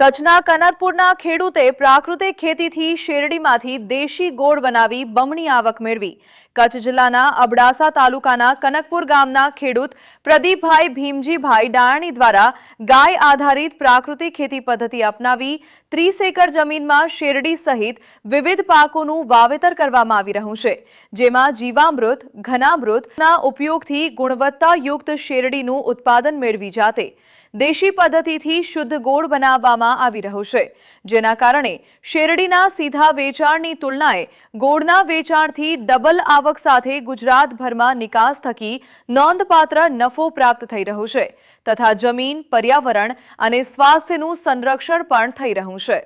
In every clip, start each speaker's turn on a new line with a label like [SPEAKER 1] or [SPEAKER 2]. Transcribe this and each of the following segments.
[SPEAKER 1] કચ્છના કનરપુરના ખેડૂતે પ્રાકૃતિક ખેતીથી શેરડીમાંથી દેશી ગોળ બનાવી બમણી આવક મેળવી. કચ્છ જિલ્લાના અબડાસા તાલુકાના કનકપુર ગામના ખેડૂત પ્રદીપભાઈ ભીમજીભાઈ ડાયાણી દ્વારા ગાય આધારિત પ્રાકૃતિક ખેતી પદ્ધતિ અપનાવી ત્રીસ એકર જમીનમાં શેરડી સહિત વિવિધ પાકોનું વાવેતર કરવામાં આવી રહ્યું છે, જેમાં જીવામૃત, ઘનામૃતના ઉપયોગથી ગુણવત્તાયુક્ત શેરડીનું ઉત્પાદન મેળવી જાતે. દેશી પદ્ધતિથી શુદ્ધ ગોળ બનાવવામાં આવી રહ્યો છે. જેના કારણે શેરડીના સીધા વેચાણની તુલનાએ ગોળના વેચાણથી ડબલ આવક સાથે ગુજરાતભરમાં નિકાસ થકી નોંધપાત્ર નફો પ્રાપ્ત થઈ રહ્યો છે તથા જમીન, પર્યાવરણ અને સ્વાસ્થ્યનું સંરક્ષણ પણ થઈ રહ્યું છે.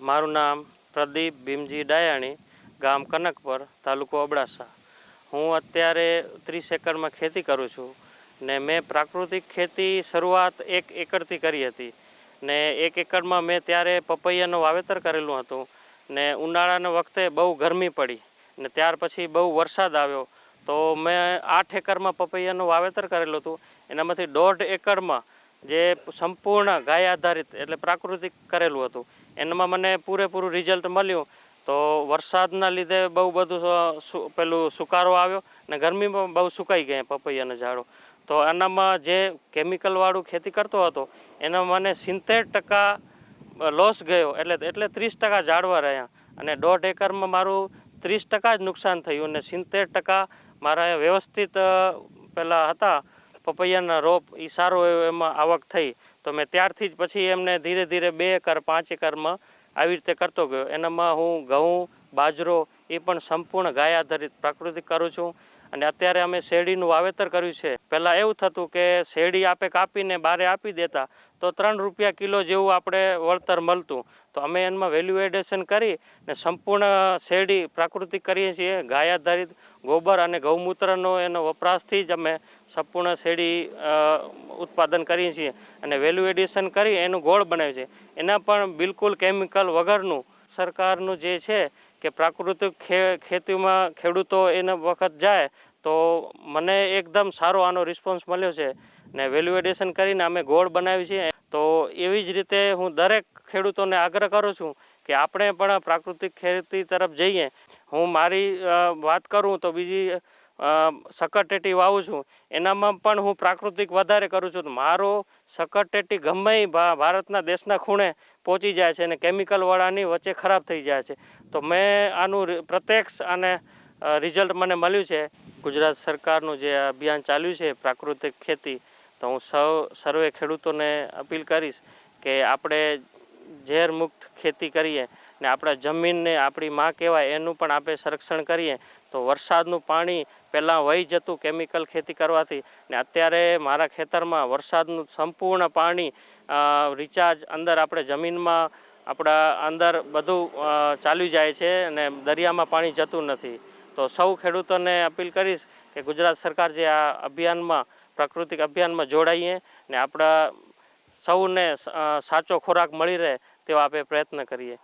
[SPEAKER 2] મારું નામ પ્રદીપ ભીમજી ડાયાણી, ગામ કનકપર, તાલુકો અબડાસા. હું અત્યારે ત્રીસ એકરમાં ખેતી કરું છું. ને મેં પ્રાકૃતિક ખેતી શરૂઆત એક એકરથી કરી હતી. ને એક એકરમાં મેં ત્યારે પપૈયાનું વાવેતર કરેલું હતું ને ઉનાળાના વખતે બહુ ગરમી પડી ને ત્યાર પછી બહુ વરસાદ આવ્યો. તો મેં આઠ એકરમાં પપૈયાનું વાવેતર કરેલું હતું. એનામાંથી દોઢ એકરમાં જે સંપૂર્ણ ગાય આધારિત એટલે પ્રાકૃતિક કરેલું હતું. એનામાં મને પૂરેપૂરું રિઝલ્ટ મળ્યું. તો વરસાદના લીધે બહુ બધું પેલું સુકારો આવ્યો ને ગરમીમાં બહુ સુકાઈ ગયા પપૈયાના ઝાડો. તો આનામાં જે કેમિકલવાળું ખેતી કરતો હતો, એના મને સિત્તેર ટકા લોસ ગયો. એટલે એટલે ત્રીસ ટકા ઝાડવા રહ્યા. અને દોઢ એકરમાં મારું ત્રીસ ટકા જ નુકસાન થયું અને સિત્તેર ટકા મારા વ્યવસ્થિત પહેલાં હતા, પપૈયાના રોપ એ સારો એવો એમાં આવક થઈ. તો મેં ત્યારથી જ પછી એમને ધીરે ધીરે બે એકર, પાંચ એકરમાં આવી રીતે કરતો ગયો. એનામાં હું ઘઉં, બાજરો એ પણ સંપૂર્ણ ગાય આધારિત પ્રાકૃતિક કરું છું. અને અત્યારે અમે શેરડીનું વાવેતર કર્યું છે. પહેલાં એવું થતું કે શેરડી આપે કાપીને બારે આપી દેતા, તો ત્રણ રૂપિયા કિલો જેવું આપણે વળતર મળતું. તો અમે એમાં વેલ્યુ એડેશન કરી ને સંપૂર્ણ શેરડી પ્રાકૃતિક કરીએ છીએ. ગાય આધારિત ગોબર અને ગૌમૂત્રનો એનો વપરાશથી જ અમે સંપૂર્ણ શેરડી ઉત્પાદન કરીએ છીએ. અને વેલ્યુ એડિશન કરી એનું ગોળ બનાવે છે. એના પણ બિલકુલ કેમિકલ વગરનું સરકારનું જે છે કે પ્રાકૃતિક ખેતીમાં ખેડૂતો એના વખત જાય તો મને એકદમ સારો આનો રિસ્પોન્સ મળ્યો છે. ને વેલ્યુ એડિશન કરીને અમે ગોળ બનાવી છીએ. તો એવી જ રીતે હું દરેક ખેડૂતોને આગ્રહ કરું છું કે આપણે પણ પ્રાકૃતિક ખેતી તરફ જઈએ. હું મારી વાત કરું તો બીજી અ, સકરટેટી વાવું છું. એનામાં પણ હું પ્રાકૃતિક વધારે કરું છું. મારો સકટેટી ગમે ભારતના દેશના ખૂણે પહોંચી જાય છે અને કેમિકલવાળાની વચ્ચે ખરાબ થઈ જાય છે. તો મેં આનું પ્રત્યક્ષ અને રિઝલ્ટ મને મળ્યું છે. ગુજરાત સરકારનું જે અભિયાન ચાલ્યું છે પ્રાકૃતિક ખેતી તો હું સૌ સર્વે ખેડૂતોને અપીલ કરીશ કે આપણે ઝેર મુક્ત ખેતી કરીએ ને આપણા જમીનને આપણી માં કહેવાય એનું પણ આપણે સંરક્ષણ કરીએ, તો વરસાદનું પાણી પહેલાં વહી જતું કેમિકલ ખેતી કરવાથી ને અત્યારે મારા ખેતરમાં વરસાદનું સંપૂર્ણ પાણી રિચાર્જ અંદર આપણે જમીનમાં, આપણા અંદર બધું ચાલી જાય છે અને દરિયામાં પાણી જતું નથી. તો સૌ ખેડૂતોને અપીલ કરીશ કે ગુજરાત સરકાર જે આ અભિયાનમાં, પ્રાકૃતિક અભિયાનમાં જોડાઈએ ને આપણા સૌને સાચો ખોરાક મળી રહે તેવા આપણે પ્રયત્ન કરીએ.